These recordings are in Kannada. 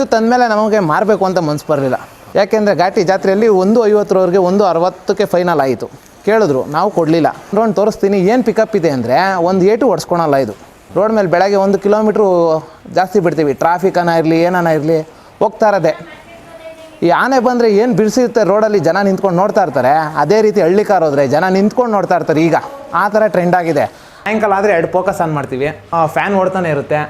ಇದು ತಂದಮೇಲೆ ನಮಗೆ ಮಾರಬೇಕು ಅಂತ ಮನಸ್ಸು ಬರಲಿಲ್ಲ. ಯಾಕೆಂದರೆ ಘಾಟಿ ಜಾತ್ರೆಯಲ್ಲಿ ಒಂದು ಐವತ್ತರವರೆಗೆ ಒಂದು ಅರವತ್ತಕ್ಕೆ ಫೈನಲ್ ಆಯಿತು. ಕೇಳಿದ್ರು, ನಾವು ಕೊಡಲಿಲ್ಲ. ರೋಡ್ ತೋರಿಸ್ತೀನಿ, ಏನು ಪಿಕಪ್ ಇದೆ ಅಂದರೆ ಒಂದು ಏಟು ಹೊಡ್ಸ್ಕೊಳಲ್ಲ ಇದು. ರೋಡ್ ಮೇಲೆ ಬೆಳಗ್ಗೆ ಒಂದು ಕಿಲೋಮೀಟ್ರು ಜಾಸ್ತಿ ಬಿಡ್ತೀವಿ. ಟ್ರಾಫಿಕನ ಇರಲಿ ಏನಾನ ಇರಲಿ, ಹೋಗ್ತಾ ಇರೋದೆ. ಈ ಆನೆ ಬಂದರೆ ಏನು ಬಿಡಿಸಿರುತ್ತೆ ರೋಡಲ್ಲಿ ಜನ ನಿಂತ್ಕೊಂಡು ನೋಡ್ತಾ ಇರ್ತಾರೆ, ಅದೇ ರೀತಿ ಹಳ್ಳಿ ಕಾರ್ ಹೋದರೆ ಜನ ನಿಂತ್ಕೊಂಡು ನೋಡ್ತಾ ಇರ್ತಾರೆ ಈಗ. ಆ ಥರ ಟ್ರೆಂಡ್ ಆಗಿದೆ. ಸಾಯಂಕಾಲ ಆದರೆ ಎರಡು ಫೋಕಸ್ ಆನ್ ಮಾಡ್ತೀವಿ. ಫ್ಯಾನ್ ಓಡ್ತಾನೆ ಇರುತ್ತೆ.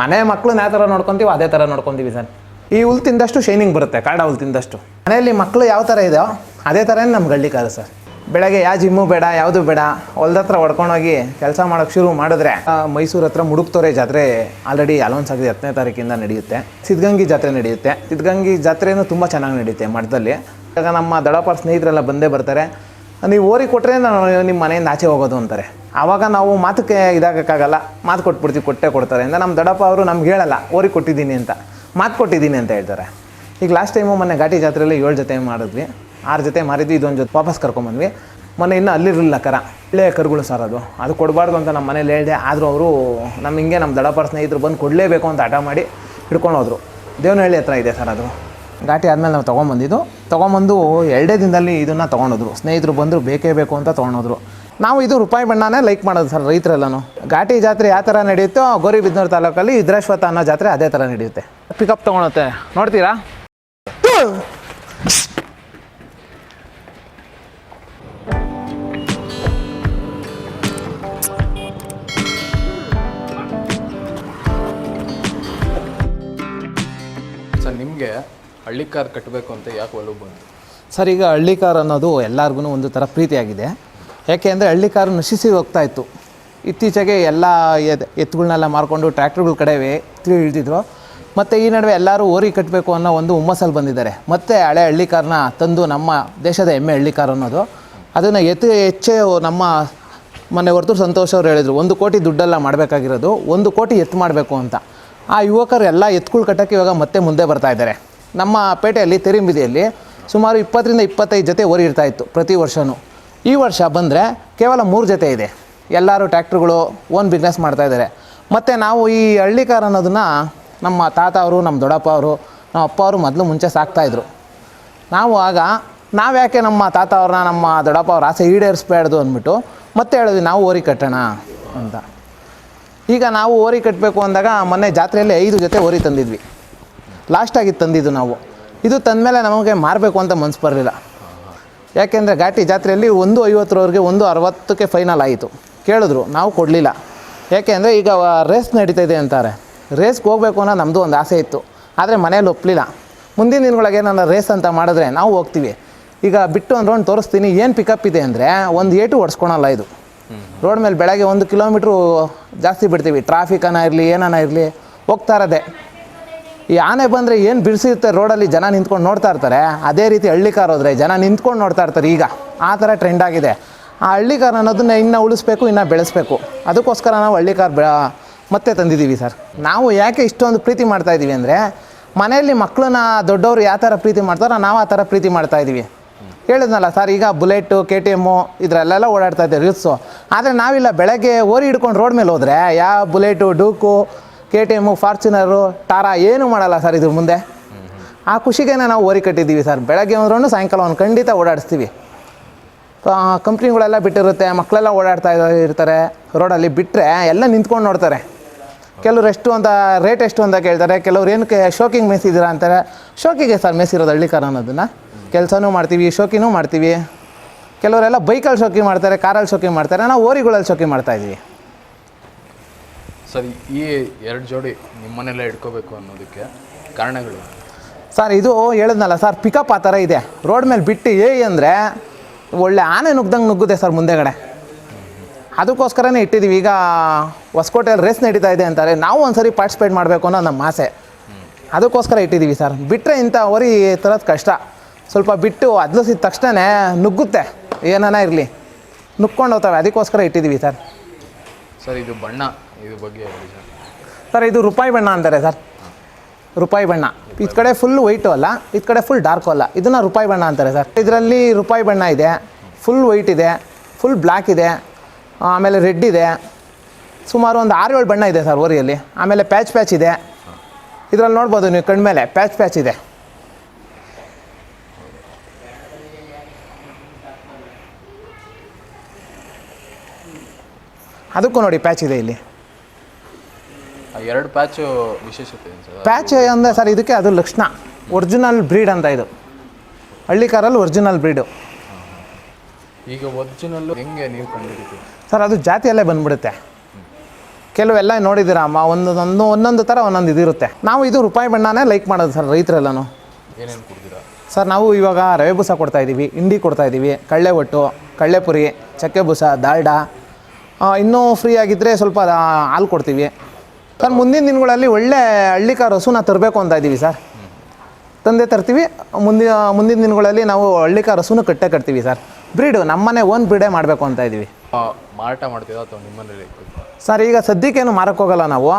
ಮನೆ ಮಕ್ಕಳನ್ನ ಯಾವ ಥರ ನೋಡ್ಕೊತೀವಿ ಅದೇ ಥರ ನೋಡ್ಕೊತೀವಿ ಸರ್. ಈ ಹುಲ್ ತಿಂದಷ್ಟು ಶೈನಿಂಗ್ ಬರುತ್ತೆ, ಕಾಡ ಹುಲ್ ತಿಂದಷ್ಟು. ಮನೆಯಲ್ಲಿ ಮಕ್ಕಳು ಯಾವ ಥರ ಇದೆಯೋ ಅದೇ ಥರನೇ ನಮ್ಮ ಗಳ್ಳಿ ಕಾರು ಸರ್. ಬೆಳಗ್ಗೆ ಯಾವ ಜಿಮ್ಮು ಬೇಡ, ಯಾವುದು ಬೇಡ ಹೊಲ್ದ ಹತ್ರ ಹೊಡ್ಕೊಂಡೋಗಿ ಕೆಲಸ ಮಾಡೋಕ್ಕೆ ಶುರು ಮಾಡಿದ್ರೆ ಮೈಸೂರು ಹತ್ರ ಮುಡುಕ್ತೋರೆ ಜಾತ್ರೆ ಆಲ್ರೆಡಿ ಅಲೌನ್ಸ್ ಆಗಿದೆ, ಹತ್ತನೇ ತಾರೀಕಿಂದ ನಡೆಯುತ್ತೆ. ಸಿದ್ಧಗಂಗಿ ಜಾತ್ರೆ ನಡೆಯುತ್ತೆ. ಸಿದ್ಧಗಂಗಿ ಜಾತ್ರೆಯೂ ತುಂಬ ಚೆನ್ನಾಗಿ ನಡೆಯುತ್ತೆ ಮಠದಲ್ಲಿ. ಇವಾಗ ನಮ್ಮ ದಡಪಾರ್ ಸ್ನೇಹಿತರೆಲ್ಲ ಬಂದೇ ಬರ್ತಾರೆ. ನೀವು ಓರಿ ಕೊಟ್ಟರೆ ನಾನು ನಿಮ್ಮ ಮನೆಯಿಂದ ಆಚೆ ಹೋಗೋದು ಅಂತಾರೆ. ಆವಾಗ ನಾವು ಮಾತಕ್ಕೆ ಇದಾಗೋಕ್ಕಾಗಲ್ಲ. ಮಾತು ಕೊಟ್ಬಿಡ್ತೀವಿ, ಕೊಟ್ಟೆ ಕೊಡ್ತಾರೆ ಅಂತ. ನಮ್ಮ ದಡಪ್ಪ ಅವರು ನಮ್ಗೆ ಹೇಳಲ್ಲ, ಓರಿ ಕೊಟ್ಟಿದ್ದೀನಿ ಅಂತ. ಮಾತು ಕೊಟ್ಟಿದ್ದೀನಿ ಅಂತ ಹೇಳ್ತಾರೆ. ಈಗ ಲಾಸ್ಟ್ ಟೈಮು ಮೊನ್ನೆ ಘಾಟಿ ಜಾತ್ರೆಯಲ್ಲಿ ಏಳು ಜೊತೆ ಮಾಡಿದ್ವಿ. ಆರು ಜೊತೆ ಮಾರಿದ್ವಿ, ಇದೊಂದು ಜೊತೆ ವಾಪಸ್ ಕರ್ಕೊಂಬಂದ್ವಿ ಮೊನ್ನೆ ಇನ್ನೂ ಅಲ್ಲಿರಲಿಲ್ಲ ಕರ. ಒಳ್ಳೆಯ ಕರುಗಳು ಸರ್ ಅದು. ಅದು ಕೊಡಬಾರ್ದು ಅಂತ ನಮ್ಮ ಮನೇಲಿ ಹೇಳಿದೆ. ಆದರೂ ಅವರು ನಮ್ಮ ಹಿಂಗೆ ನಮ್ಮ ದಡಪರ ಸ್ನೇಹಿತರು ಬಂದು ಕೊಡಲೇಬೇಕು ಅಂತ ಹಠ ಮಾಡಿ ಹಿಡ್ಕೊಂಡು ಹೋದರು. ದೇವನಹಳ್ಳಿ ಹತ್ರ ಇದೆ ಸರ್ ಅದು. ಘಾಟಿ ಆದಮೇಲೆ ನಾವು ತೊಗೊಂಬಂದಿದ್ದು. ತೊಗೊಂಬಂದು ಎರಡೇ ದಿನದಲ್ಲಿ ಇದನ್ನು ತೊಗೊಂಡೋದ್ರು. ಸ್ನೇಹಿತರು ಬಂದರು, ಬೇಕೇ ಬೇಕು ಅಂತ ತೊಗೊಂಡೋದ್ರು. ನಾವು ಇದು ರೂಪಾಯಿ ಬಣ್ಣನೇ ಲೈಕ್ ಮಾಡೋದು ಸರ್ ರೈತರೆಲ್ಲನೂ. ಘಾಟಿ ಜಾತ್ರೆ ಯಾವ ಥರ ನಡೆಯುತ್ತೋ ಗೌರಿಬಿದ್ನೂರು ತಾಲೂಕಲ್ಲಿ ಇದ್ರಾಶ್ವತ ಅನ್ನೋ ಜಾತ್ರೆ ಅದೇ ಥರ ನಡೆಯುತ್ತೆ. ಪಿಕಪ್ ತೊಗೊಳುತ್ತೆ. ನೋಡ್ತೀರಾ? ಸರ್, ನಿಮಗೆ ಹಳ್ಳಿ ಕಾರ್ ಕಟ್ಟಬೇಕು ಅಂತ ಯಾಕೆ ಒಲವು ಬಂತು? ಸರ್, ಈಗ ಹಳ್ಳಿ ಕಾರ್ ಅನ್ನೋದು ಎಲ್ಲರಿಗೂ ಒಂದು ಥರ ಪ್ರೀತಿಯಾಗಿದೆ. ಯಾಕೆ ಅಂದರೆ ಹಳ್ಳಿ ಕಾರು ನಶಿಸಿ ಹೋಗ್ತಾ ಇತ್ತು. ಇತ್ತೀಚೆಗೆ ಎಲ್ಲ ಎತ್ ಎತ್ತುಗಳನ್ನೆಲ್ಲ ಮಾರ್ಕೊಂಡು ಟ್ರ್ಯಾಕ್ಟರ್ಗಳ ತಿಳಿ ಇಳ್ದಿದ್ರು. ಮತ್ತು ಈ ನಡುವೆ ಎಲ್ಲರೂ ಓರಿ ಕಟ್ಟಬೇಕು ಅನ್ನೋ ಒಂದು ಹುಮ್ಮಸ್ಸಲ್ಲಿ ಬಂದಿದ್ದಾರೆ. ಮತ್ತು ಹಳೆ ಹಳ್ಳಿ ಕಾರನ್ನ ತಂದು ನಮ್ಮ ದೇಶದ ಹೆಮ್ಮೆ ಹಳ್ಳಿ ಕಾರ್ ಅನ್ನೋದು. ಅದನ್ನು ಎತ್ತು ಹೆಚ್ಚೇ ನಮ್ಮ ಮೊನ್ನೆ ಹೊರತು ಸಂತೋಷ್ ಅವರು ಹೇಳಿದರು, ಒಂದು ಕೋಟಿ ದುಡ್ಡೆಲ್ಲ ಮಾಡಬೇಕಾಗಿರೋದು, ಒಂದು ಕೋಟಿ ಎತ್ತು ಮಾಡಬೇಕು ಅಂತ. ಆ ಯುವಕರು ಎಲ್ಲ ಎತ್ತುಗಳು ಕಟ್ಟೋಕ್ಕೆ ಇವಾಗ ಮತ್ತೆ ಮುಂದೆ ಬರ್ತಾ ಇದ್ದಾರೆ. ನಮ್ಮ ಪೇಟೆಯಲ್ಲಿ, ತೆರಿಂಬಿದಿಯಲ್ಲಿ ಸುಮಾರು ಇಪ್ಪತ್ತರಿಂದ ಇಪ್ಪತ್ತೈದು ಜೊತೆ ಓರಿ ಇರ್ತಾ ಇತ್ತು ಪ್ರತಿ ವರ್ಷವೂ ಈ ವರ್ಷ ಬಂದರೆ ಕೇವಲ ಮೂರು ಜೊತೆ ಇದೆ. ಎಲ್ಲರೂ ಟ್ಯಾಕ್ಟ್ರುಗಳು ಓನ್ ಬಿಸ್ನೆಸ್ ಮಾಡ್ತಾ ಇದ್ದಾರೆ. ಮತ್ತು ನಾವು ಈ ಹಳ್ಳಿ ಕಾರ್ ಅನ್ನೋದನ್ನು ನಮ್ಮ ತಾತ ಅವರು, ನಮ್ಮ ದೊಡ್ಡಪ್ಪ ಅವರು, ನಮ್ಮ ಅಪ್ಪ ಅವರು ಮೊದಲು ಮುಂಚೆ ಸಾಕ್ತಾಯಿದ್ರು ನಾವು ಆಗ, ನಾವು ಯಾಕೆ ನಮ್ಮ ತಾತ ಅವ್ರನ್ನ, ನಮ್ಮ ದೊಡ್ಡಪ್ಪ ಅವ್ರ ಆಸೆ ಈಡೇರಿಸ್ಬಾರ್ದು ಅಂದ್ಬಿಟ್ಟು ಮತ್ತೆ ಹೇಳಿದ್ವಿ, ನಾವು ಓರಿ ಕಟ್ಟೋಣ ಅಂತ. ಈಗ ನಾವು ಓರಿ ಕಟ್ಟಬೇಕು ಅಂದಾಗ ಮೊನ್ನೆ ಜಾತ್ರೆಯಲ್ಲಿ ಐದು ಜೊತೆ ಓರಿ ತಂದಿದ್ವಿ. ಲಾಸ್ಟಾಗಿ ತಂದಿದ್ದು ನಾವು. ಇದು ತಂದಮೇಲೆ ನಮಗೆ ಮಾರಬೇಕು ಅಂತ ಮನಸ್ಸು ಬರಲಿಲ್ಲ. ಯಾಕೆಂದರೆ ಘಾಟಿ ಜಾತ್ರೆಯಲ್ಲಿ ಒಂದು ಐವತ್ತರವರೆಗೆ ಒಂದು ಅರವತ್ತಕ್ಕೆ ಫೈನಲ್ ಆಯಿತು. ಕೇಳಿದ್ರು, ನಾವು ಕೊಡಲಿಲ್ಲ. ಯಾಕೆಂದರೆ ಈಗ ರೇಸ್ ನಡೀತಾ ಇದೆ ಅಂತಾರೆ. ರೇಸ್ಗೆ ಹೋಗಬೇಕು ಅನ್ನೋ ನಮ್ಮದು ಒಂದು ಆಸೆ ಇತ್ತು. ಆದರೆ ಮನೇಲಿ ಒಪ್ಪಲಿಲ್ಲ ಮುಂದಿನ ದಿನಗಳಿಗೆ ನಾನು ರೇಸ್ ಅಂತ ಮಾಡಿದ್ರೆ ನಾವು ಹೋಗ್ತೀವಿ. ಈಗ ಬಿಟ್ಟು ಒಂದು ರೌಂಡ್ ತೋರಿಸ್ತೀನಿ. ಏನು ಪಿಕಪ್ ಇದೆ ಅಂದರೆ ಒಂದು ಏಟು ಹೊಡ್ಸ್ಕೊಳಲ್ಲ ಇದು. ರೋಡ್ ಮೇಲೆ ಬೆಳಗ್ಗೆ ಒಂದು ಕಿಲೋಮೀಟ್ರು ಜಾಸ್ತಿ ಬಿಡ್ತೀವಿ. ಟ್ರಾಫಿಕನ ಇರಲಿ ಏನಾನ ಇರಲಿ, ಹೋಗ್ತಾ ಇರೋದೆ. ಈ ಆನೆ ಬಂದರೆ ಏನು ಬಿಡಿಸಿರುತ್ತೆ ರೋಡಲ್ಲಿ ಜನ ನಿಂತ್ಕೊಂಡು ನೋಡ್ತಾ ಇರ್ತಾರೆ? ಅದೇ ರೀತಿ ಹಳ್ಳಿ ಕಾರ್ ಹೋದರೆ ಜನ ನಿಂತ್ಕೊಂಡು ನೋಡ್ತಾ ಇರ್ತಾರೆ ಈಗ. ಆ ಥರ ಟ್ರೆಂಡ್ ಆಗಿದೆ. ಆ ಹಳ್ಳಿ ಕಾರ್ ಅನ್ನೋದನ್ನ ಇನ್ನೂ ಉಳಿಸ್ಬೇಕು, ಇನ್ನೂ ಬೆಳೆಸ್ಬೇಕು. ಅದಕ್ಕೋಸ್ಕರ ನಾವು ಹಳ್ಳಿ ಕಾರ್ ಮತ್ತೆ ತಂದಿದ್ದೀವಿ ಸರ್. ನಾವು ಯಾಕೆ ಇಷ್ಟೊಂದು ಪ್ರೀತಿ ಮಾಡ್ತಾ ಇದ್ದೀವಿ ಅಂದರೆ, ಮನೆಯಲ್ಲಿ ಮಕ್ಕಳನ್ನ ದೊಡ್ಡವರು ಯಾವ ಥರ ಪ್ರೀತಿ ಮಾಡ್ತಾರೋ ನಾವು ಆ ಥರ ಪ್ರೀತಿ ಮಾಡ್ತಾ ಇದ್ದೀವಿ ಹೇಳಿದ್ನಲ್ಲ ಸರ್, ಈಗ ಬುಲೆಟು ಕೆ ಟಿ ಎಮ್ಮು ಇದರಲ್ಲೆಲ್ಲ ಓಡಾಡ್ತಾ ಇದ್ದಾರೆ ರಿಲ್ಸು. ಆದರೆ ನಾವಿಲ್ಲ ಬೆಳಗ್ಗೆ ಓರಿ ಹಿಡ್ಕೊಂಡು ರೋಡ್ ಮೇಲೆ ಹೋದರೆ ಯಾವ Bullet, Duke K T M Fortuner ಟಾರಾ ಏನು ಮಾಡಲ್ಲ ಸರ್ ಇದ್ರ ಮುಂದೆ. ಆ ಖುಷಿಗೇನೆ ನಾವು ಓರಿ ಕಟ್ಟಿದ್ದೀವಿ ಸರ್ ಬೆಳಗ್ಗೆ ಒಂದು ಸಾಯಂಕಾಲ ಒಂದು ಖಂಡಿತ ಓಡಾಡಿಸ್ತೀವಿ. ಕಂಪ್ನಿಗಳೆಲ್ಲ ಬಿಟ್ಟಿರುತ್ತೆ ಮಕ್ಕಳೆಲ್ಲ ಓಡಾಡ್ತಾ ಇರ್ತಾರೆ. ರೋಡಲ್ಲಿ ಬಿಟ್ಟರೆ ಎಲ್ಲ ನಿಂತ್ಕೊಂಡು ನೋಡ್ತಾರೆ. ಕೆಲವ್ರು ಎಷ್ಟು ಅಂತ ರೇಟ್ ಎಷ್ಟು ಅಂತ ಕೇಳ್ತಾರೆ. ಕೆಲವ್ರು ಏನಕ್ಕೆ ಶೋಕಿಂಗ್ ಮೇಸಿದ್ದೀರಾ ಅಂತಾರೆ. ಶೋಕಿಗೆ ಸರ್ ಮೇಸಿರೋದು ಹಳ್ಳಿ ಕಾರ್ ಅನ್ನೋದನ್ನು. ಕೆಲಸನೂ ಮಾಡ್ತೀವಿ ಶೋಕಿನೂ ಮಾಡ್ತೀವಿ. ಕೆಲವರೆಲ್ಲ ಬೈಕಲ್ಲಿ ಶೋಕಿ ಮಾಡ್ತಾರೆ ಕಾರಲ್ಲಿ ಶೋಕಿ ಮಾಡ್ತಾರೆ. ನಾವು ಓರಿಗಳಲ್ಲಿ ಶೋಕಿ ಮಾಡ್ತಾ ಇದ್ದೀವಿ. ಸರ್, ಈ ಎರಡು ಜೋಡಿ ನಿಮ್ಮನ್ನೆಲ್ಲ ಇಟ್ಕೋಬೇಕು ಅನ್ನೋದಕ್ಕೆ ಕಾರಣಗಳು? ಸರ್ ಇದು ಹೇಳಿದ್ನಲ್ಲ ಸರ್ ಪಿಕಪ್ ಆ ಥರ ಇದೆ. ರೋಡ್ ಮೇಲೆ ಬಿಟ್ಟು ಏ ಅಂದರೆ ಒಳ್ಳೆ ಆನೆ ನುಗ್ದಂಗೆ ನುಗ್ಗುತ್ತೆ ಸರ್ ಮುಂದೆಗಡೆ. ಅದಕ್ಕೋಸ್ಕರನೇ ಇಟ್ಟಿದ್ದೀವಿ ಈಗ ಹೊಸಕೋಟೆಯಲ್ಲಿ ರೇಸ್ ನಡೀತಾ ಇದೆ ಅಂತಾರೆ. ನಾವು ಒಂದ್ಸರಿ ಪಾರ್ಟಿಸಿಪೇಟ್ ಮಾಡಬೇಕು ಅನ್ನೋ ನಮ್ಮ ಆಸೆ. ಅದಕ್ಕೋಸ್ಕರ ಇಟ್ಟಿದ್ದೀವಿ ಸರ್ ಬಿಟ್ಟರೆ ಇಂಥ ಹೊರಿ ತರೋದು ಕಷ್ಟ. ಸ್ವಲ್ಪ ಬಿಟ್ಟು ಅದ್ಲಿಸಿದ ತಕ್ಷಣ ನುಗ್ಗುತ್ತೆ. ಏನಾನ ಇರಲಿ. ನುಗ್ಕೊಂಡು ಹೋಗ್ತವೆ. ಅದಕ್ಕೋಸ್ಕರ ಇಟ್ಟಿದ್ದೀವಿ ಸರ್ ಸರ್ ಇದು ಬಣ್ಣ. ಇದು ಬಗ್ಗೆ ಹೇಳಿ ಸರ್. ಸರ್ ಇದು ರೂಪಾಯಿ ಬಣ್ಣ ಅಂತಾರೆ ಸರ್. ರೂಪಾಯಿ ಬಣ್ಣ. ಈ ಕಡೆ ಫುಲ್ ವೈಟು ಅಲ್ಲ ಈ ಕಡೆ ಫುಲ್ ಡಾರ್ಕು ಅಲ್ಲ. ಇದನ್ನು ರೂಪಾಯಿ ಬಣ್ಣ ಅಂತಾರೆ ಸರ್. ಇದರಲ್ಲಿ ರೂಪಾಯಿ ಬಣ್ಣ ಇದೆ ಫುಲ್ ವೈಟ್ ಇದೆ ಫುಲ್ ಬ್ಲ್ಯಾಕ್ ಇದೆ ಆಮೇಲೆ ರೆಡ್ ಇದೆ. ಸುಮಾರು ಒಂದು ಆರು ಏಳು ಬಣ್ಣ ಇದೆ ಸರ್ ಓರಿಯಲ್ಲಿ. ಆಮೇಲೆ ಪ್ಯಾಚ್ ಪ್ಯಾಚ್ ಇದೆ. ಇದರಲ್ಲಿ ನೋಡ್ಬೋದು ನೀವು ಕಣ್ಮೇಲೆ ಪ್ಯಾಚ್ ಪ್ಯಾಚ್ ಇದೆ. ಅದಕ್ಕೂ ನೋಡಿ ಪ್ಯಾಚ್ ಇದೆ ಇಲ್ಲಿ. ಎರಡು ಪ್ಯಾಚು ವಿಶೇಷತೆ ಪ್ಯಾಚ್ ಅಂದರೆ ಸರ್ ಇದಕ್ಕೆ ಅದು ಲಕ್ಷಣ. ಒರಿಜಿನಲ್ ಬ್ರೀಡ್ ಅಂತ ಇದು. ಹಳ್ಳಿ ಕಾರಲ್ಲಿ ಒರಿಜಿನಲ್ ಬ್ರೀಡು ಈಗ ಒರಿಜಿನಲ್ಲು ಹೆಂಗೆ ನೀವು ಕಂಡುಹಿಡಿತೀವಿ ಸರ್ ಅದು ಜಾತಿಯಲ್ಲೇ ಬಂದ್ಬಿಡುತ್ತೆ. ಕೆಲವೆಲ್ಲ ನೋಡಿದ್ದೀರಾ ಅಮ್ಮ ಒಂದೊಂದು ಒಂದೊಂದು ಥರ ಒಂದೊಂದು ಇದಿರುತ್ತೆ ನಾವು ಇದು ರೂಪಾಯಿ ಬಣ್ಣನೇ ಲೈಕ್ ಮಾಡೋದು ಸರ್ ರೈತರೆಲ್ಲನೂ. ಏನೇನು ಕೊಡ್ತೀರಾ? ಸರ್ ನಾವು ಇವಾಗ ರವೆ ಬೂಸ ಕೊಡ್ತಾ ಇದ್ದೀವಿ ಇಂಡಿ ಕೊಡ್ತಾ ಇದ್ದೀವಿ ಕಳ್ಳೆ ಒಟ್ಟು ಕಳ್ಳೆಪುರಿ ಚಕ್ಕೆ ಬೂಸ ದಾಲ್ಡಾ ಇನ್ನೂ ಫ್ರೀ ಆಗಿದ್ದರೆ ಸ್ವಲ್ಪ ಹಾಲು ಕೊಡ್ತೀವಿ. ಸರ್ ಮುಂದಿನ ದಿನಗಳಲ್ಲಿ ಒಳ್ಳೆ ಹಳ್ಳಿಕಾರ್ ಹಸುನ ತರಬೇಕು ಅಂತ ಇದ್ದೀವಿ ಸರ್. ತಂದೆ ತರ್ತೀವಿ ಮುಂದಿನ ಮುಂದಿನ ದಿನಗಳಲ್ಲಿ ನಾವು ಹಳ್ಳಿಕಾರ್ ಹಸುನ ಕಟ್ಟೆ ಕಟ್ತೀವಿ ಸರ್. ಬ್ರೀಡು ನಮ್ಮನೆ ಓನ್ ಬ್ರೀಡೆ ಮಾಡಬೇಕು ಅಂತ ಇದ್ದೀವಿ ಮಾರಾಟ ಮಾಡ್ತೀವಿ ಅಥವಾ ನಿಮ್ಮನೇಲಿ ಸರ್ ಈಗ ಸದ್ಯಕ್ಕೇನು ಮಾರಕ್ಕೆ ಹೋಗಲ್ಲ ನಾವು.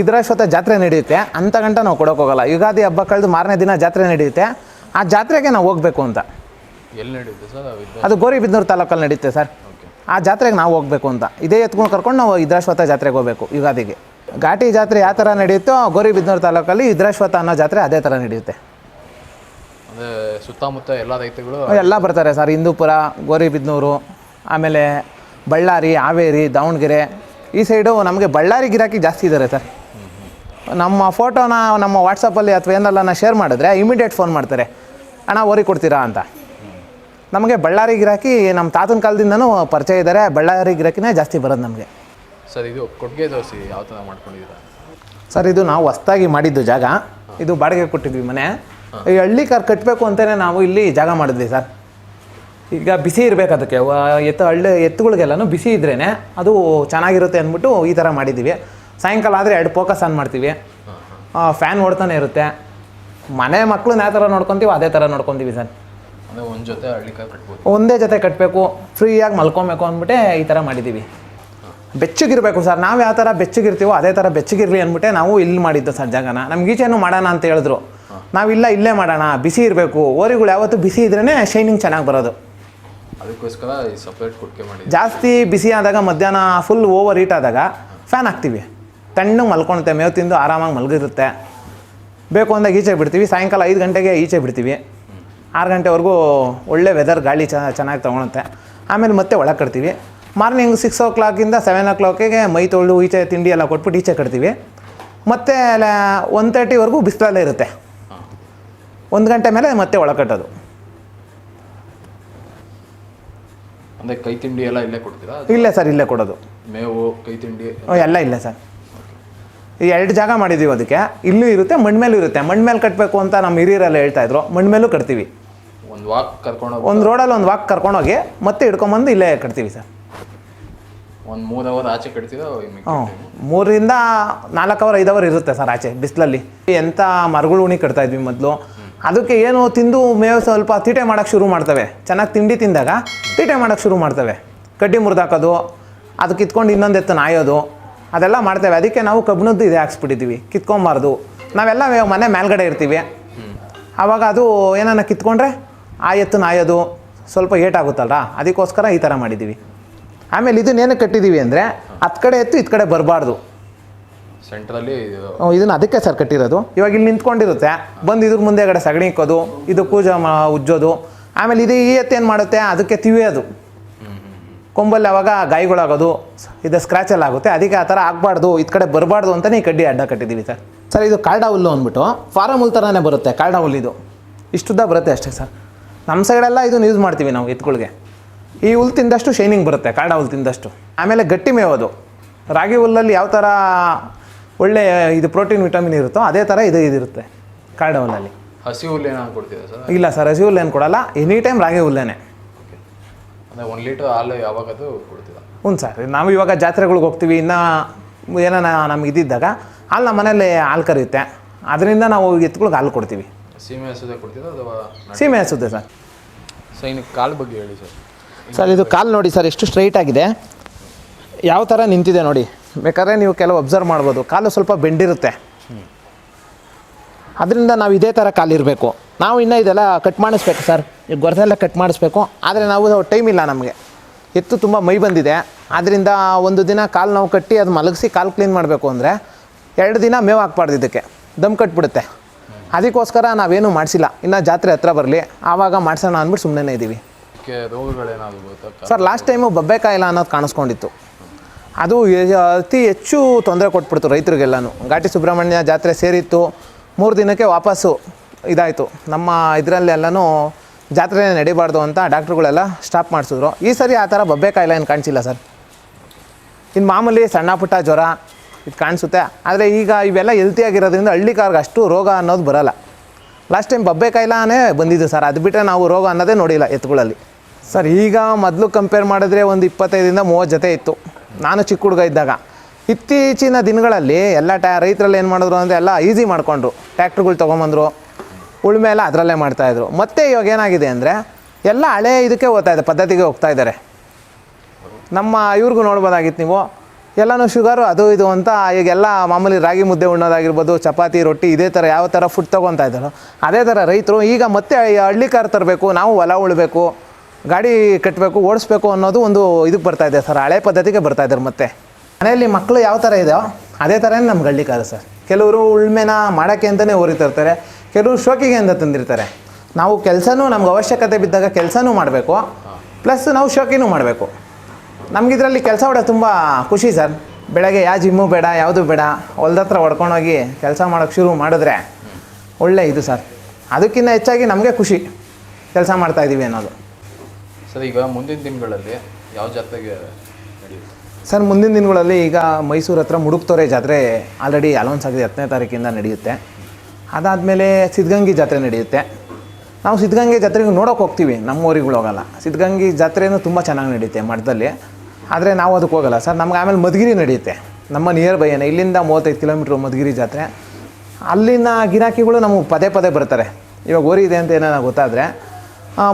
ಇದ್ರಶ್ವತ್ತ ಜಾತ್ರೆ ನಡೆಯುತ್ತೆ. ಅಂಥ ಗಂಟ ನಾವು ಕೊಡೋಕ್ಕೋಗಲ್ಲ ಯುಗಾದಿ ಹಬ್ಬ ಕಳೆದು ಮಾರನೇ ದಿನ ಜಾತ್ರೆ ನಡೆಯುತ್ತೆ. ಆ ಜಾತ್ರೆಗೆ ನಾವು ಹೋಗಬೇಕು ಅಂತ. ಎಲ್ಲಿ ನಡೆಯುತ್ತೆ ಸರ್ ಅದು ಗೋರಿಬಿದ್ನೂರು ತಾಲೂಕಲ್ಲಿ ನಡೆಯುತ್ತೆ ಸರ್. ಆ ಜಾತ್ರೆಗೆ ನಾವು ಹೋಗಬೇಕು ಅಂತ. ಇದೇ ಎತ್ಕೊಂಡು ಕರ್ಕೊಂಡು ನಾವು ಇದ್ರಾಶ್ವತ ಜಾತ್ರೆಗೆ ಹೋಗಬೇಕು ಯುಗಾದಿಗೆ. ಘಾಟಿ ಜಾತ್ರೆ ಯಾವ ಥರ ನಡೆಯುತ್ತೋ ಗೌರಿಬಿದ್ನೂರು ತಾಲೂಕಲ್ಲಿ ಇದ್ರಾಶ್ವತ ಅನ್ನೋ ಜಾತ್ರೆ ಅದೇ ಥರ ನಡೆಯುತ್ತೆ. ಸುತ್ತಮುತ್ತ ಎಲ್ಲ ರೈತಗಳು ಎಲ್ಲ ಬರ್ತಾರೆ ಸರ್. ಹಿಂದೂಪುರ ಗೌರಿಬಿದ್ನೂರು ಆಮೇಲೆ ಬಳ್ಳಾರಿ ಹಾವೇರಿ ದಾವಣಗೆರೆ ಈ ಸೈಡು ನಮಗೆ ಬಳ್ಳಾರಿ ಗಿರಾಕಿ ಜಾಸ್ತಿ ಇದ್ದಾರೆ ಸರ್. ನಮ್ಮ ಫೋಟೋನ ನಮ್ಮ ವಾಟ್ಸಪ್ಪಲ್ಲಿ ಅಥವಾ ನಾನು ಶೇರ್ ಮಾಡಿದ್ರೆ ಇಮಿಡಿಯೇಟ್ ಫೋನ್ ಮಾಡ್ತಾರೆ. ಅಣ್ಣ ಓರಿ ಕೊಡ್ತೀರಾ ಅಂತ. ನಮಗೆ ಬಳ್ಳಾರಿ ಗಿರಾಕಿ ನಮ್ಮ ತಾತನ ಕಾಲದಿಂದನೂ ಪರಿಚಯ ಇದ್ದಾರೆ. ಬಳ್ಳಾರಿ ಗಿರಾಕಿನೇ ಜಾಸ್ತಿ ಬರೋದು ನಮಗೆ. ಸರ್ ಇದು ಕೊಟ್ಟಿಗೆ ದೋಸೆ ಯಾವ ಥರ ಮಾಡ್ಕೊಂಡಿದ್ದೀರಾ? ಸರ್ ಇದು ನಾವು ಹೊಸ್ದಾಗಿ ಮಾಡಿದ್ದು ಜಾಗ. ಇದು ಬಾಡಿಗೆ ಕೊಟ್ಟಿದ್ವಿ ಮನೆ. ಈ ಹಳ್ಳಿ ಕಾರ್ ಕಟ್ಟಬೇಕು ಅಂತಲೇ ನಾವು ಇಲ್ಲಿ ಜಾಗ ಮಾಡಿದ್ವಿ ಸರ್. ಈಗ ಬಿಸಿ ಇರಬೇಕು ಅದಕ್ಕೆ. ಎತ್ತು ಹಳ್ಳಿ ಎತ್ತುಗಳಿಗೆಲ್ಲನೂ ಬಿಸಿ ಇದ್ರೇ ಅದು ಚೆನ್ನಾಗಿರುತ್ತೆ ಅಂದ್ಬಿಟ್ಟು ಈ ಥರ ಮಾಡಿದ್ದೀವಿ. ಸಾಯಂಕಾಲ ಆದರೆ ಎರಡು ಫೋಕಸ್ ಆನ್ ಮಾಡ್ತೀವಿ. ಫ್ಯಾನ್ ಓಡ್ತಾನೆ ಇರುತ್ತೆ. ಮನೆ ಮಕ್ಕಳನ್ನ ಯಾವ ಥರ ನೋಡ್ಕೊತೀವೋ ಅದೇ ಥರ ನೋಡ್ಕೊತೀವಿ ಸರ್. ಒಂದು ಜೊತೆ ಕಟ್ಬೋದು. ಒಂದೇ ಜೊತೆ ಕಟ್ಟಬೇಕು ಫ್ರೀಯಾಗಿ ಮಲ್ಕೊಬೇಕು ಅಂದ್ಬಿಟ್ಟೆ ಈ ಥರ ಮಾಡಿದ್ದೀವಿ ಬೆಚ್ಚಗಿರಬೇಕು ಸರ್ ನಾವು ಯಾವ ಥರ ಬೆಚ್ಚಗಿರ್ತೀವೋ ಅದೇ ಥರ ಬೆಚ್ಚಗಿರಲಿ ಅಂದ್ಬಿಟ್ಟೆ ನಾವು ಇಲ್ಲಿ ಮಾಡಿದ್ದು ಸರ್ ಜಾಗನ. ನಮ್ಗೆ ಈಚೆನೂ ಮಾಡೋಣ ಅಂತ ಹೇಳಿದ್ರು. ನಾವಿಲ್ಲ ಇಲ್ಲೇ ಮಾಡೋಣ ಬಿಸಿ ಇರಬೇಕು. ಓರಿಗಳು ಯಾವತ್ತೂ ಬಿಸಿ ಇದ್ರೇ ಶೈನಿಂಗ್ ಚೆನ್ನಾಗಿ ಬರೋದು. ಅದಕ್ಕೋಸ್ಕರ ಸಪ್ರೇಟ್ ಮಾಡಿ ಜಾಸ್ತಿ ಬಿಸಿ ಆದಾಗ ಮಧ್ಯಾಹ್ನ ಫುಲ್ ಓವರ್ ಹೀಟ್ ಆದಾಗ ಫ್ಯಾನ್ ಹಾಕ್ತೀವಿ. ತಣ್ಣಗೆ ಮಲ್ಕೊಳುತ್ತೆ ಮೇವು ತಿಂದು ಆರಾಮಾಗಿ ಮಲಗಿರುತ್ತೆ. ಬೇಕು ಅಂದಾಗ ಈಚೆ ಬಿಡ್ತೀವಿ. ಸಾಯಂಕಾಲ ಐದು ಗಂಟೆಗೆ ಈಚೆ ಬಿಡ್ತೀವಿ. ಆರು ಗಂಟೆವರೆಗೂ ಒಳ್ಳೆ ವೆದರ್ ಗಾಳಿ ಚೆನ್ನಾಗಿ ತೊಗೊಳುತ್ತೆ. ಆಮೇಲೆ ಮತ್ತೆ ಒಳಗೆ ಕಟ್ತೀವಿ. ಮಾರ್ನಿಂಗ್ ಸಿಕ್ಸ್ ಓ ಕ್ಲಾಕಿಂದ ಸೆವೆನ್ ಓ ಕ್ಲಾಕಿಗೆ ಮೈ ತೊಳೆದು ಈಚೆ ತಿಂಡಿ ಎಲ್ಲ ಕೊಟ್ಬಿಟ್ಟು ಈಚೆ ಕಟ್ತೀವಿ. ಮತ್ತು ಒನ್ ತರ್ಟಿವರೆಗೂ ಬಿಸಿಲಲ್ಲೇ ಇರುತ್ತೆ. ಒಂದು ಗಂಟೆ ಮೇಲೆ ಮತ್ತೆ ಒಳಗೆ ಕಟ್ಟೋದು. ಅಂದರೆ ಕೈ ತಿಂಡಿ ಎಲ್ಲ ಇಲ್ಲೇ ಕೊಡ್ತೀರಾ? ಇಲ್ಲ ಸರ್ ಇಲ್ಲೇ ಕೊಡೋದು. ಮೇವು ಕೈ ತಿಂಡಿ? ಎಲ್ಲ ಇಲ್ಲ ಸರ್. ಈ ಎರಡು ಜಾಗ ಮಾಡಿದ್ದೀವಿ ಅದಕ್ಕೆ. ಇಲ್ಲೂ ಇರುತ್ತೆ ಮಣ್ಣು ಮೇಲೂ ಇರುತ್ತೆ. ಮಣ್ಣು ಮೇಲೆ ಕಟ್ಟಬೇಕು ಅಂತ ನಮ್ಮ ಹಿರಿಯರೆಲ್ಲ ಹೇಳ್ತಾಯಿದ್ರು ಮಣ್ಣು ಮೇಲೂ ಕಟ್ತೀವಿ. ವಾಕ್ ಕರ್ಕೊಂಡು ಒಂದು ರೋಡಲ್ಲಿ ಒಂದು ವಾಕ್ ಕರ್ಕೊಂಡೋಗಿ ಮತ್ತೆ ಹಿಡ್ಕೊಂಬಂದು ಇಲ್ಲೇ ಕಟ್ತೀವಿ ಸರ್. ಒಂದು ಮೂರು ಅವರ್ ಆಚೆ ಕಟ್ತೀರಾ ಹ್ಞೂ ಮೂರರಿಂದ ನಾಲ್ಕು ಅವರ್ ಐದು ಅವರ್ ಇರುತ್ತೆ ಸರ್ ಆಚೆ ಬಿಸಿಲಲ್ಲಿ. ಎಂಥ ಮರಗಳು ಉಣಿ ಕಟ್ತಾ ಇದ್ವಿ ಮೊದಲು. ಅದಕ್ಕೆ ಏನು ತಿಂದು ಮೇವು ಸ್ವಲ್ಪ ತೀಟೆ ಮಾಡೋಕ್ಕೆ ಶುರು ಮಾಡ್ತವೆ. ಚೆನ್ನಾಗಿ ತಿಂಡಿ ತಿಂದಾಗ ತೀಟೆ ಮಾಡೋಕ್ಕೆ ಶುರು ಮಾಡ್ತವೆ. ಕಡ್ಡಿ ಮುರಿದಾಕೋದು ಅದು ಕಿತ್ಕೊಂಡು ಇನ್ನೊಂದು ಎತ್ತು ನಾಯೋದು ಅದೆಲ್ಲ ಮಾಡ್ತೇವೆ. ಅದಕ್ಕೆ ನಾವು ಕಬ್ಬಿಣದ್ದು ಇದೆ ಹಾಕ್ಸ್ಬಿಟ್ಟಿದ್ದೀವಿ. ಕಿತ್ಕೊಬಾರ್ದು. ನಾವೆಲ್ಲ ಮನೆ ಮೇಲ್ಗಡೆ ಇರ್ತೀವಿ. ಆವಾಗ ಅದು ಏನನ್ನ ಕಿತ್ಕೊಂಡ್ರೆ ಆ ಎತ್ತು ನಾಯೋದು ಸ್ವಲ್ಪ ಏಟಾಗುತ್ತಲ್ಲ ಅದಕ್ಕೋಸ್ಕರ ಈ ಥರ ಮಾಡಿದ್ದೀವಿ. ಆಮೇಲೆ ಇದನ್ನೇನು ಕಟ್ಟಿದ್ದೀವಿ ಅಂದರೆ ಹತ್ತು ಕಡೆ ಎತ್ತು ಇತ್ತು ಕಡೆ ಬರಬಾರ್ದು. ಸೆಂಟ್ರಲ್ಲಿ ಇದನ್ನು ಅದಕ್ಕೆ ಸರ್ ಕಟ್ಟಿರೋದು? ಇವಾಗ ಇಲ್ಲಿ ನಿಂತ್ಕೊಂಡಿರುತ್ತೆ. ಬಂದು ಇದ್ರ ಮುಂದೆ ಕಡೆ ಸಗಣಿ ಇಕ್ಕೋದು ಇದು ಕೂಜ ಮಾ ಉಜ್ಜೋದು. ಆಮೇಲೆ ಇದು ಈ ಎತ್ತು ಏನು ಮಾಡುತ್ತೆ? ಅದಕ್ಕೆ ತಿವಿಯೋದು. ಕೊಂಬಲ್ಲಿ ಅವಾಗ ಗಾಯಗಳಾಗೋದು ಇದು ಸ್ಕ್ರ್ಯಾಚಲ್ಲಿ ಆಗುತ್ತೆ. ಅದಕ್ಕೆ ಆ ಥರ ಆಗಬಾರ್ದು ಇದು ಕಡೆ ಬರಬಾರ್ದು ಅಂತಲೇ ಈ ಕಡ್ಡಿ ಅಡ್ಡ ಕಟ್ಟಿದ್ದೀವಿ ಸರ್. ಸರ್ ಇದು ಕಾಲ್ಡಾ ಹುಲ್ಲು ಅಂದ್ಬಿಟ್ಟು ಫಾರಮ್ ಹುಲ್ ಥರನೇ ಬರುತ್ತೆ ಕಾಲ್ಡಾ ಹುಲ್ಲಿದು ಇದು. ಇಷ್ಟುದ್ದ ಬರುತ್ತೆ ಅಷ್ಟೇ ಸರ್. ನಮ್ಮ ಸೈಡೆಲ್ಲ ಇದನ್ನು ಯೂಸ್ ಮಾಡ್ತೀವಿ ನಾವು ಎತ್ತುಗಳಿಗೆ ಈ ಹುಲ್ ತಿಂದಷ್ಟು ಶೈನಿಂಗ್ ಬರುತ್ತೆ ಕಾಡ ಹುಲ್ ತಿಂದಷ್ಟು. ಆಮೇಲೆ ಗಟ್ಟಿ ಮೇವೋದು. ರಾಗಿ ಹುಲ್ಲಲ್ಲಿ ಯಾವ ಥರ ಒಳ್ಳೆ ಇದು ಪ್ರೋಟೀನ್ ವಿಟಮಿನ್ ಇರುತ್ತೋ ಅದೇ ಥರ ಇದು ಇದಿರುತ್ತೆ ಕಾಡ ಹುಲ್ಲಲ್ಲಿ. ಹಸಿ ಹುಲ್ಲು ಏನಾದ್ರು ಕೊಡ್ತೀರಾ ಸರ್? ಇಲ್ಲ ಸರ್ ಹಸಿ ಹುಲ್ಲು ಏನು ಕೊಡಲ್ಲ ಎನಿ ಟೈಮ್ ರಾಗಿ ಹುಲ್ಲೇನೆ. ಅಂದರೆ ಒಂದು ಲೀಟ್ರ್ ಹಾಲು ಯಾವಾಗದು ಕೊಡ್ತೀರಾ? ಹ್ಞೂ ಸರ್ ನಾವು ಇವಾಗ ಜಾತ್ರೆಗಳಿಗೆ ಹೋಗ್ತೀವಿ ಇನ್ನು ಏನಾನ ನಮ್ಗೆ ಇದ್ದಿದ್ದಾಗ ಹಾಲು ನಮ್ಮ ಮನೇಲಿ ಹಾಲು ಕರೆಯುತ್ತೆ. ಅದರಿಂದ ನಾವು ಎತ್ತುಗಳಿಗೆ ಹಾಲು ಕೊಡ್ತೀವಿ. ಸೀಮೆ ಹಸುದೇ ಕೊಡ್ತೀರಾ ಅಥವಾ ಸೀಮೆ ಹಸುತ್ತೆ ಸರ್. ಸೈನಿಕ ಕಾಲು ಬಗ್ಗೆ ಹೇಳಿ ಸರ್. ಸರ್, ಇದು ಕಾಲು ನೋಡಿ ಸರ್, ಎಷ್ಟು ಸ್ಟ್ರೈಟ್ ಆಗಿದೆ. ಯಾವ ಥರ ನಿಂತಿದೆ ನೋಡಿ. ಬೇಕಾದ್ರೆ ನೀವು ಕೆಲವು ಅಬ್ಸರ್ವ್ ಮಾಡ್ಬೋದು. ಕಾಲು ಸ್ವಲ್ಪ ಬೆಂಡಿರುತ್ತೆ. ಅದರಿಂದ ನಾವು ಇದೇ ಥರ ಕಾಲಿರಬೇಕು ನಾವು ಇನ್ನೂ ಇದೆಲ್ಲ ಕಟ್ ಮಾಡಿಸ್ಬೇಕು ಸರ್. ಈ ಗೊರದೆಲ್ಲ ಕಟ್ ಮಾಡಿಸ್ಬೇಕು. ಆದರೆ ನಾವು ಟೈಮ್ ಇಲ್ಲ ನಮಗೆ. ಎತ್ತು ತುಂಬ ಮೈ ಬಂದಿದೆ. ಆದ್ದರಿಂದ ಒಂದು ದಿನ ಕಾಲು ನಾವು ಕಟ್ಟಿ ಅದು ಮಲಗಿಸಿ ಕಾಲು ಕ್ಲೀನ್ ಮಾಡಬೇಕು ಅಂದರೆ ಎರಡು ದಿನ ಮೇವು ಹಾಕ್ಬಾರ್ದು ಇದಕ್ಕೆ. ದಮ್ ಕಟ್ಬಿಡುತ್ತೆ. ಅದಕ್ಕೋಸ್ಕರ ನಾವೇನು ಮಾಡಿಸಿಲ್ಲ. ಇನ್ನು ಜಾತ್ರೆ ಹತ್ರ ಬರಲಿ. ಆವಾಗ ಮಾಡಿಸೋಣ ಅಂದ್ಬಿಟ್ಟು ಸುಮ್ಮನೆ ಇದ್ದೀವಿ ಸರ್ ಲಾಸ್ಟ್ ಟೈಮು ಬಬ್ಬೆ ಕಾಯಿಲೆ ಅನ್ನೋದು ಕಾಣಿಸ್ಕೊಂಡಿತ್ತು. ಅದು ಅತಿ ಹೆಚ್ಚು ತೊಂದರೆ ಕೊಟ್ಬಿಡ್ತು ರೈತರಿಗೆಲ್ಲನೂ. ಘಾಟಿ ಸುಬ್ರಹ್ಮಣ್ಯ ಜಾತ್ರೆ ಸೇರಿತ್ತು. ಮೂರು ದಿನಕ್ಕೆ ವಾಪಸ್ಸು ಇದಾಯಿತು. ನಮ್ಮ ಇದರಲ್ಲೆಲ್ಲನೂ ಜಾತ್ರೆ ನಡಿಬಾರ್ದು ಅಂತ ಡಾಕ್ಟ್ರುಗಳೆಲ್ಲ ಸ್ಟಾಪ್ ಮಾಡಿಸಿದ್ರು. ಈ ಸರಿ ಆ ಥರ ಬಬ್ಬೆ ಕಾಯಿಲೆ ಏನು ಕಾಣಿಸಿಲ್ಲ ಸರ್. ಇನ್ನು ಮಾಮೂಲಿ ಸಣ್ಣ ಪುಟ್ಟ ಜ್ವರ ಇದು ಕಾಣಿಸುತ್ತೆ. ಆದರೆ ಈಗ ಇವೆಲ್ಲ ಹೆಲ್ತಿಯಾಗಿರೋದ್ರಿಂದ ಹಳ್ಳಿಕಾರ್ಗೆ ಅಷ್ಟು ರೋಗ ಅನ್ನೋದು ಬರಲ್ಲ. ಲಾಸ್ಟ್ ಟೈಮ್ ಬಬ್ಬೆ ಕಾಯಿಲಾನೇ ಬಂದಿದ್ದು ಸರ್ ಅದು ಬಿಟ್ಟರೆ ನಾವು ರೋಗ ಅನ್ನೋದೇ ನೋಡಿಲ್ಲ ಎತ್ತುಗಳಲ್ಲಿ ಸರ್ ಈಗ ಮೊದಲು ಕಂಪೇರ್ ಮಾಡಿದ್ರೆ ಒಂದು ಇಪ್ಪತ್ತೈದರಿಂದ ಮೂವತ್ತು ಜೊತೆ ಇತ್ತು. ನಾನು ಚಿಕ್ಕ ಹುಡುಗ ಇದ್ದಾಗ. ಇತ್ತೀಚಿನ ದಿನಗಳಲ್ಲಿ ಎಲ್ಲ ಟ್ಯಾ ರೈತರಲ್ಲಿ ಏನು ಮಾಡಿದ್ರು ಅಂದರೆ ಎಲ್ಲ ಈಸಿ ಮಾಡಿಕೊಂಡ್ರು. ಟ್ಯಾಕ್ಟ್ರುಗಳು ತೊಗೊಂಬಂದರು. ಉಳುಮೆ ಎಲ್ಲ ಅದರಲ್ಲೇ ಮಾಡ್ತಾಯಿದ್ರು ಮತ್ತೆ ಇವಾಗ ಏನಾಗಿದೆ ಅಂದರೆ ಎಲ್ಲ ಹಳೆ ಇದಕ್ಕೆ ಹೋಗ್ತಾ ಇದೆ, ಪದ್ಧತಿಗೆ ಹೋಗ್ತಾ ಇದ್ದಾರೆ. ನಮ್ಮ ಇವ್ರಿಗೂ ನೋಡ್ಬೋದಾಗಿತ್ತು ನೀವು. ಎಲ್ಲನೂ ಶುಗರು ಅದು ಇದು ಅಂತ ಈಗೆಲ್ಲ ಮಾಮೂಲಿ ರಾಗಿ ಮುದ್ದೆ ಉಣ್ಣೋದಾಗಿರ್ಬೋದು ಚಪಾತಿ ರೊಟ್ಟಿ ಇದೇ ಥರ ಯಾವ ಥರ ಫುಡ್ ತೊಗೊತಾ ಇದ್ದಾರೋ ಅದೇ ಥರ ರೈತರು ಈಗ ಮತ್ತೆ ಹಳ್ಳಿ ಕಾರ್ ತರಬೇಕು ನಾವು ಹೊಲ ಉಳಬೇಕು ಗಾಡಿ ಕಟ್ಟಬೇಕು ಓಡಿಸ್ಬೇಕು ಅನ್ನೋದು ಒಂದು ಇದಕ್ಕೆ ಬರ್ತಾ ಇದೆ ಸರ್ ಹಳೆ ಪದ್ಧತಿಗೆ ಬರ್ತಾ ಇದ್ದಾರೆ ಮತ್ತೆ. ಮನೆಯಲ್ಲಿ ಮಕ್ಕಳು ಯಾವ ಥರ ಇದೆಯೋ ಅದೇ ಥರನೇ ನಮ್ಗೆ ಹಳ್ಳಿ ಕಾರು ಸರ್. ಕೆಲವರು ಉಳ್ಮೆನ ಮಾಡೋಕ್ಕೆ ಅಂತಲೇ ಓರಿತಿರ್ತಾರೆ ಕೆಲವರು ಶೋಕಿಗೆ ಅಂತ ತಂದಿರ್ತಾರೆ. ನಾವು ಕೆಲಸನೂ ನಮ್ಗೆ ಅವಶ್ಯಕತೆ ಬಿದ್ದಾಗ ಕೆಲಸನೂ ಮಾಡಬೇಕು ಪ್ಲಸ್ ನಾವು ಶೋಕಿನೂ ಮಾಡಬೇಕು. ನಮಗಿದ್ರಲ್ಲಿ ಕೆಲಸ ಮಾಡೋದು ತುಂಬ ಖುಷಿ ಸರ್. ಬೆಳಗ್ಗೆ ಯಾವ ಜಿಮ್ಮು ಬೇಡ ಯಾವುದು ಬೇಡ ಹೊಲ್ದ ಹತ್ರ ಹೊಡ್ಕೊಂಡೋಗಿ ಕೆಲಸ ಮಾಡೋಕ್ಕೆ ಶುರು ಮಾಡಿದ್ರೆ ಒಳ್ಳೆ ಇದು ಸರ್. ಅದಕ್ಕಿಂತ ಹೆಚ್ಚಾಗಿ ನಮಗೆ ಖುಷಿ ಕೆಲಸ ಮಾಡ್ತಾ ಇದ್ದೀವಿ ಅನ್ನೋದು. ಸರ್ ಈಗ ಮುಂದಿನ ದಿನಗಳಲ್ಲಿ ಯಾವ ಜಾತ್ರೆಗೆ ನಡೆಯುತ್ತೆ? ಸರ್ ಮುಂದಿನ ದಿನಗಳಲ್ಲಿ ಈಗ ಮೈಸೂರು ಹತ್ರ ಮುಡುಕ್ತೋರೆ ಜಾತ್ರೆ ಆಲ್ರೆಡಿ ಅಲೌನ್ಸ್ ಆಗಿದೆ ಹತ್ತನೇ ತಾರೀಕಿಂದ ನಡೆಯುತ್ತೆ. ಅದಾದಮೇಲೆ ಸಿದ್ಧಗಂಗೆ ಜಾತ್ರೆ ನಡೆಯುತ್ತೆ. ನಾವು ಸಿದ್ಧಗಂಗೆ ಜಾತ್ರೆಗೆ ನೋಡೋಕೆ ಹೋಗ್ತೀವಿ ನಮ್ಮ ಊರಿಗೆ ಹೋಗಲ್ಲ. ಸಿದ್ಧಗಂಗೆ ಜಾತ್ರೆಯೂ ತುಂಬ ಚೆನ್ನಾಗಿ ನಡೆಯುತ್ತೆ ಮಠದಲ್ಲಿ. ಆದರೆ ನಾವು ಅದಕ್ಕೆ ಹೋಗಲ್ಲ. ಸರ್, ನಮ್ಗೆ ಆಮೇಲೆ ಮಧುಗಿರಿ ನಡೆಯುತ್ತೆ. ನಮ್ಮ ನಿಯರ್ ಬೈಯೇನೆ ಇಲ್ಲಿಂದ ಮೂವತ್ತೈದು ಕಿಲೋಮೀಟ್ರ್ ಮಧುಗಿರಿ ಜಾತ್ರೆ. ಅಲ್ಲಿನ ಗಿರಾಕಿಗಳು ನಮಗೆ ಪದೇ ಪದೇ ಬರ್ತಾರೆ. ಇವಾಗ ಓರಿ ಇದೆ ಅಂತ ಏನಾರ ಗೊತ್ತಾದರೆ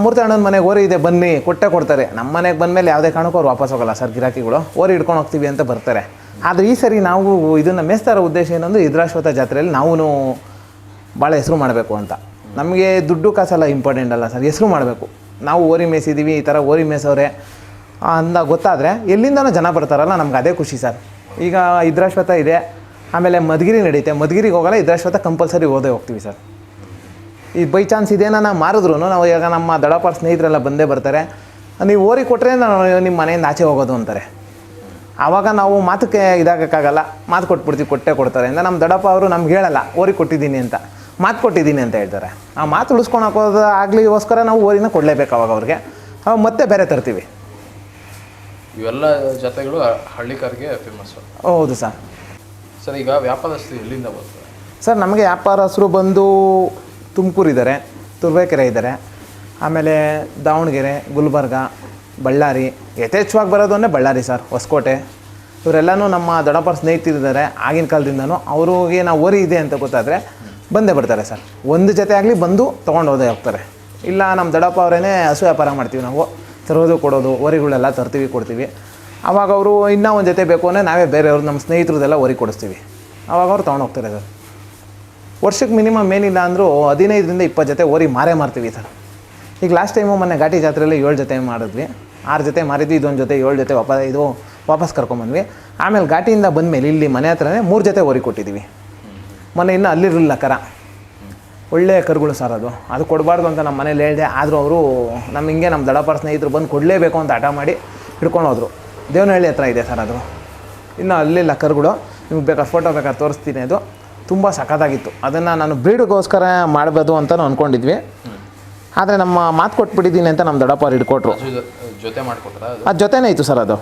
ಮೂರ್ತಿ ಅಣ್ಣನ ಮನೆಗೆ ಓರಿ ಇದೆ, ಬನ್ನಿ, ಕೊಟ್ಟೆ ಕೊಡ್ತಾರೆ. ನಮ್ಮ ಮನೆಗೆ ಬಂದ ಮೇಲೆ ಯಾವುದೇ ಕಾರಣಕ್ಕೂ ಅವ್ರು ವಾಪಸ್ ಹೋಗಲ್ಲ ಸರ್ ಗಿರಾಕಿಗಳು. ಓರಿ ಹಿಡ್ಕೊಂಡು ಹೋಗ್ತೀವಿ ಅಂತ ಬರ್ತಾರೆ. ಆದರೆ ಈ ಸರಿ ನಾವು ಇದನ್ನು ಮೇಸ್ತಾರ ಉದ್ದೇಶ ಏನಂದ್ರೆ ಇದ್ರಾಶ್ವತ ಜಾತ್ರೆಯಲ್ಲಿ ನಾವು ಭಾಳ ಹೆಸರು ಮಾಡಬೇಕು ಅಂತ. ನಮಗೆ ದುಡ್ಡು ಕಾಸೆಲ್ಲ ಇಂಪಾರ್ಟೆಂಟ್ ಅಲ್ಲ ಸರ್, ಹೆಸರು ಮಾಡಬೇಕು. ನಾವು ಓರಿ ಮೇಯಿಸಿದ್ದೀವಿ ಈ ಥರ ಓರಿ ಮೇಯ್ಸವ್ರೆ ಅಂದ ಗೊತ್ತಾದರೆ ಎಲ್ಲಿಂದನೂ ಜನ ಬರ್ತಾರಲ್ಲ, ನಮ್ಗೆ ಅದೇ ಖುಷಿ ಸರ್. ಈಗ ಇದ್ರಾಶ್ವತ ಇದೆ, ಆಮೇಲೆ ಮಧುಗಿರಿ ನಡೆಯುತ್ತೆ ಮಧುಗಿರಿಗೆ ಹೋಗಲ್ಲ, ಇದ್ರಾಶ್ವತ ಕಂಪಲ್ಸರಿ ಓದೇ ಹೋಗ್ತೀವಿ ಸರ್. ಈ ಬೈ ಚಾನ್ಸ್ ಇದೇನ ಮಾರಿದ್ರು ನಾವು ಈಗ ನಮ್ಮ ದಡಪಾರ ಸ್ನೇಹಿತರೆಲ್ಲ ಬಂದೇ ಬರ್ತಾರೆ. ನೀವು ಓರಿ ಕೊಟ್ಟರೆ ನಾನು ನಿಮ್ಮ ಮನೆಯಿಂದ ಆಚೆ ಹೋಗೋದು ಅಂತಾರೆ. ಆವಾಗ ನಾವು ಮಾತಕ್ಕೆ ಇದಾಗೋಕ್ಕಾಗಲ್ಲ, ಮಾತು ಕೊಟ್ಬಿಡ್ತೀವಿ, ಕೊಟ್ಟೆ ಕೊಡ್ತಾರೆ. ಅಂದರೆ ನಮ್ಮ ದಡಪ್ಪ ಅವರು ನಮ್ಗೆ ಹೇಳಲ್ಲ, ಓರಿ ಕೊಟ್ಟಿದ್ದೀನಿ ಅಂತ. ಮಾತು ಕೊಟ್ಟಿದ್ದೀನಿ ಅಂತ ಹೇಳ್ತಾರೆ. ಆ ಮಾತು ಉಳಿಸ್ಕೊಂಡು ಹಾಕೋದು ಆಗಲಿಗೋಸ್ಕರ ನಾವು ಓರಿನ ಕೊಡಲೇಬೇಕು ಅವಾಗ ಅವ್ರಿಗೆ. ಮತ್ತೆ ಬೇರೆ ತರ್ತೀವಿ. ಇವೆಲ್ಲ ಜಾತ್ರೆಗಳು ಹಳ್ಳಿಕಾರಿಗೆ ಫೇಮಸ್ಸು ಹೌದು ಸರ್. ಸರ್ ಈಗ ವ್ಯಾಪಾರಸ್ಥರು ಎಲ್ಲಿಂದ ಬರ್ತಾರೆ ಸರ್ ನಮಗೆ ವ್ಯಾಪಾರಸ್ಥರು ಬಂದು ತುಮಕೂರು ಇದ್ದಾರೆ ತುರುವೇಕೆರೆ ಇದ್ದಾರೆ ಆಮೇಲೆ ದಾವಣಗೆರೆ ಗುಲ್ಬರ್ಗ ಬಳ್ಳಾರಿ ಯಥೇಚ್ಛವಾಗಿ ಬರೋದು ಅಂದರೆ ಬಳ್ಳಾರಿ ಸರ್ ಹೊಸಕೋಟೆ. ಇವರೆಲ್ಲನೂ ನಮ್ಮ ದೊಡ್ಡಪ್ಪರ ಸ್ನೇಹಿತರಿದ್ದಾರೆ ಆಗಿನ ಕಾಲದಿಂದನೂ ಅವ್ರಿಗೆ ನಾವು ಓರಿ ಇದೆ ಅಂತ ಗೊತ್ತಾದರೆ ಬಂದೇ ಬರ್ತಾರೆ ಸರ್. ಒಂದು ಜೊತೆ ಆಗಲಿ ಬಂದು ತೊಗೊಂಡು ಹೋದೇ ಹೋಗ್ತಾರೆ. ಇಲ್ಲ ನಮ್ಮ ದೊಡ್ಡಪ್ಪ ಅವರೇ ಹಸು ವ್ಯಾಪಾರ ಮಾಡ್ತೀವಿ ನಾವು. ತರೋದು ಕೊಡೋದು ಹೊರಿಗಳೆಲ್ಲ ತರ್ತೀವಿ, ಕೊಡ್ತೀವಿ. ಆವಾಗ ಅವರು ಇನ್ನೂ ಒಂದು ಜೊತೆ ಬೇಕು ಅಂದರೆ ನಾವೇ ಬೇರೆಯವ್ರು ನಮ್ಮ ಸ್ನೇಹಿತರದೆಲ್ಲ ಹೊರಿ ಕೊಡಿಸ್ತೀವಿ. ಆವಾಗ ಅವ್ರು ತೊಗೊಂಡು ಹೋಗ್ತಾರೆ ಸರ್ ವರ್ಷಕ್ಕೆ ಮಿನಿಮಮ್ ಏನಿಲ್ಲ ಅಂದರೂ ಹದಿನೈದರಿಂದ ಇಪ್ಪತ್ತು ಜೊತೆ ಓರಿ ಮಾರೇ ಮಾರ್ತೀವಿ ಸರ್ ಈಗ ಲಾಸ್ಟ್ ಟೈಮು ಮೊನ್ನೆ ಘಾಟಿ ಜಾತ್ರೆಯಲ್ಲಿ ಏಳು ಜೊತೆ ಮಾಡಿದ್ವಿ. ಆರು ಜೊತೆ ಮಾರಿದ್ವಿ, ಇದೊಂದು ಜೊತೆ ಏಳು ಜೊತೆ ವಾಪಸ್, ಇದು ವಾಪಸ್ ಕರ್ಕೊಂಬಂದ್ವಿ ಆಮೇಲೆ ಘಾಟಿಯಿಂದ ಬಂದಮೇಲೆ ಇಲ್ಲಿ ಮನೆ ಹತ್ರನೇ ಮೂರು ಜೊತೆ ಓರಿ ಕೊಟ್ಟಿದ್ದೀವಿ ಮೊನ್ನೆ ಇನ್ನೂ ಅಲ್ಲಿರಲಿಲ್ಲ ಕರ. ಒಳ್ಳೆಯ ಕರುಗಳು ಸರ್ ಅದು. ಅದು ಕೊಡಬಾರ್ದು ಅಂತ ನಮ್ಮ ಮನೇಲಿ ಹೇಳಿದೆ. ಆದರೂ ಅವರು ನಮ್ಮ ಹಿಂಗೆ ನಮ್ಮ ದಡಪಾರ ಸ್ನೇಹಿತರು ಬಂದು ಕೊಡಲೇಬೇಕು ಅಂತ ಹಠ ಮಾಡಿ ಹಿಡ್ಕೊಂಡು ಹೋದರು. ದೇವನಹಳ್ಳಿ ಹತ್ರ ಇದೆ ಸರ್ ಅದು. ಇನ್ನು ಅಲ್ಲಿಲ್ಲ ಕರುಗಳು. ನಿಮ್ಗೆ ಬೇಕಾದ್ರೆ ಫೋಟೋ ಬೇಕಾದ್ರೆ ತೋರಿಸ್ತೀನಿ ಅದು. ತುಂಬ ಸಖತ್ತಾಗಿತ್ತು. ಅದನ್ನು ನಾನು ಬ್ರೀಡ್ಗೋಸ್ಕರ ಮಾಡಬಾರ್ದು ಅಂತ ಅಂದ್ಕೊಂಡಿದ್ವಿ ಆದರೆ ನಮ್ಮ ಮಾತು ಕೊಟ್ಬಿಟ್ಟಿದ್ದೀನಿ ಅಂತ ನಮ್ಮ ದೊಡ್ಡಪ್ಪ ಹಿಡ್ಕೊಟ್ರು. ಜೊತೆ ಮಾಡಿಕೊಟ್ರ ಅದು? ಜೊತೆನೇ ಇತ್ತು ಸರ್ ಅದು.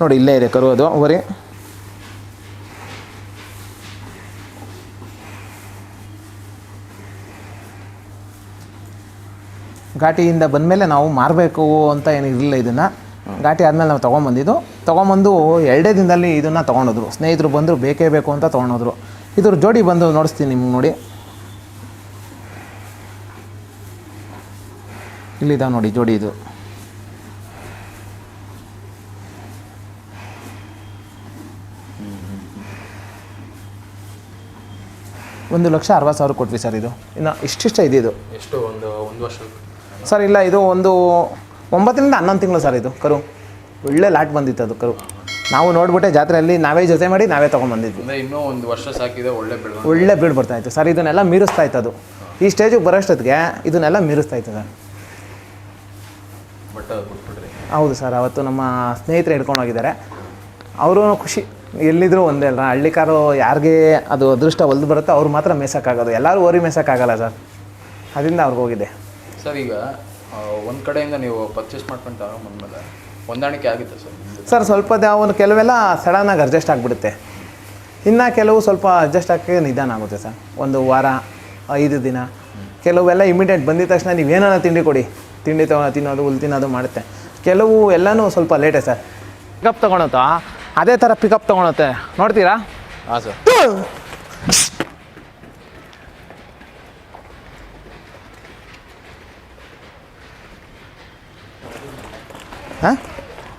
ನೋಡಿ ಇಲ್ಲೇ ಇದೆ ಕರು ಅದು. ಓರಿ ಘಾಟಿಯಿಂದ ಬಂದಮೇಲೆ ನಾವು ಮಾರಬೇಕು ಅಂತ ಏನು ಇರಲಿಲ್ಲ ಇದನ್ನು. ಘಾಟಿ ಆದಮೇಲೆ ನಾವು ತೊಗೊಂಬಂದಿದ್ದು. ತೊಗೊಂಬಂದು ಎರಡೇ ದಿನದಲ್ಲಿ ಇದನ್ನು ತೊಗೊಂಡೋದ್ರು. ಸ್ನೇಹಿತರು ಬಂದರು, ಬೇಕೇ ಬೇಕು ಅಂತ ತೊಗೊಂಡೋದ್ರು. ಇದ್ರ ಜೋಡಿ ಬಂದು ನೋಡಿಸ್ತೀನಿ ನಿಮ್ಗೆ ನೋಡಿ. ಇಲ್ಲಿದ್ದಾವೆ ನೋಡಿ ಜೋಡಿ ಇದು. ಒಂದು ಲಕ್ಷ ಅರವತ್ತು ಸಾವಿರ ಕೊಟ್ವಿ ಸರ್ ಇದು. ಇನ್ನು ಇಷ್ಟಿಷ್ಟ ಇದೆ ಇದು. ಎಷ್ಟು? ಒಂದು ಒಂದು ವರ್ಷ ಸರ್ ಇಲ್ಲ ಇದು ಒಂದು ಒಂಬತ್ತರಿಂದ ಹನ್ನೊಂದು ತಿಂಗಳು ಸರ್ ಇದು ಕರು. ಒಳ್ಳೆ ಲಾಟ್ ಬಂದಿತ್ತು ಅದು ಕರು. ನಾವು ನೋಡ್ಬಿಟ್ಟೆ ಜಾತ್ರೆಯಲ್ಲಿ ನಾವೇ ಜೊತೆ ಮಾಡಿ ನಾವೇ ತೊಗೊಂಬಂದಿದ್ವಿ ಅಂದರೆ ಇನ್ನೂ ಒಂದು ವರ್ಷ ಸಾಕಿದೆ ಒಳ್ಳೆ ಬೀಳ್ ಒಳ್ಳೆ ಬೀಡ್ ಬರ್ತಾ ಇತ್ತು ಸರ್ ಇದನ್ನೆಲ್ಲ ಮೀರಿಸ್ತಾ ಇತ್ತು ಅದು. ಈ ಸ್ಟೇಜಿಗೆ ಬರೋಷ್ಟೊತ್ತಿಗೆ ಇದನ್ನೆಲ್ಲ ಮೀರಿಸ್ತಾ ಇತ್ತು ಸರ್. ಹೌದು ಸರ್ ಅವತ್ತು ನಮ್ಮ ಸ್ನೇಹಿತರು ಹಿಡ್ಕೊಂಡು ಹೋಗಿದ್ದಾರೆ. ಅವರು ಖುಷಿ. ಎಲ್ಲಿದ್ರು ಒಂದೇ ಅಲ್ಲ ಹಳ್ಳಿ ಕಾರು ಯಾರಿಗೆ ಅದು ಅದೃಷ್ಟ ಒಲ್ದು ಬರುತ್ತೋ ಅವ್ರು ಮಾತ್ರ ಮೇಸಕ್ಕಾಗೋದು ಎಲ್ಲರೂ ಓರಿ ಮೇಸಕ್ಕಾಗಲ್ಲ ಸರ್. ಅದರಿಂದ ಅವ್ರಿಗೆ ಹೋಗಿದೆ. ಸರ್ ಈಗ ಒಂದು ಕಡೆಯಿಂದ ನೀವು ಪರ್ಚೇಸ್ ಮಾಡ್ಕೊಂಡು ತಗೊಂಬಂದ್ಮೇಲೆ ಹೊಂದಾಣಿಕೆ ಆಗುತ್ತೆ ಸರ್? ಸರ್ ಸ್ವಲ್ಪ ಒಂದು ಕೆಲವೆಲ್ಲ ಸಡನ್ನಾಗಿ ಅಡ್ಜಸ್ಟ್ ಆಗಿಬಿಡುತ್ತೆ. ಇನ್ನು ಕೆಲವು ಸ್ವಲ್ಪ ಅಡ್ಜಸ್ಟ್ ಆಗೋಕ್ಕೆ ನಿಧಾನ ಆಗುತ್ತೆ ಸರ್ ಒಂದು ವಾರ ಐದು ದಿನ. ಕೆಲವೆಲ್ಲ ಇಮಿಡಿಯೇಟ್ ಬಂದಿದ ತಕ್ಷಣ ನೀವು ಏನಾರ ತಿಂಡಿ ಕೊಡಿ. ತಿಂಡಿ ತಗೊ ತಿನ್ನೋದು ಹುಲ್ ತಿನ್ನೋದು ಮಾಡುತ್ತೆ. ಕೆಲವು ಎಲ್ಲನೂ ಸ್ವಲ್ಪ ಲೇಟೇ ಸರ್ ಪಿಕಪ್ ತೊಗೊಳತ್ತೋ? ಅದೇ ಥರ ಪಿಕಪ್ ತೊಗೊಳತ್ತೆ. ನೋಡ್ತೀರಾ? ಹಾಂ ಸರ್ ಹಾಂ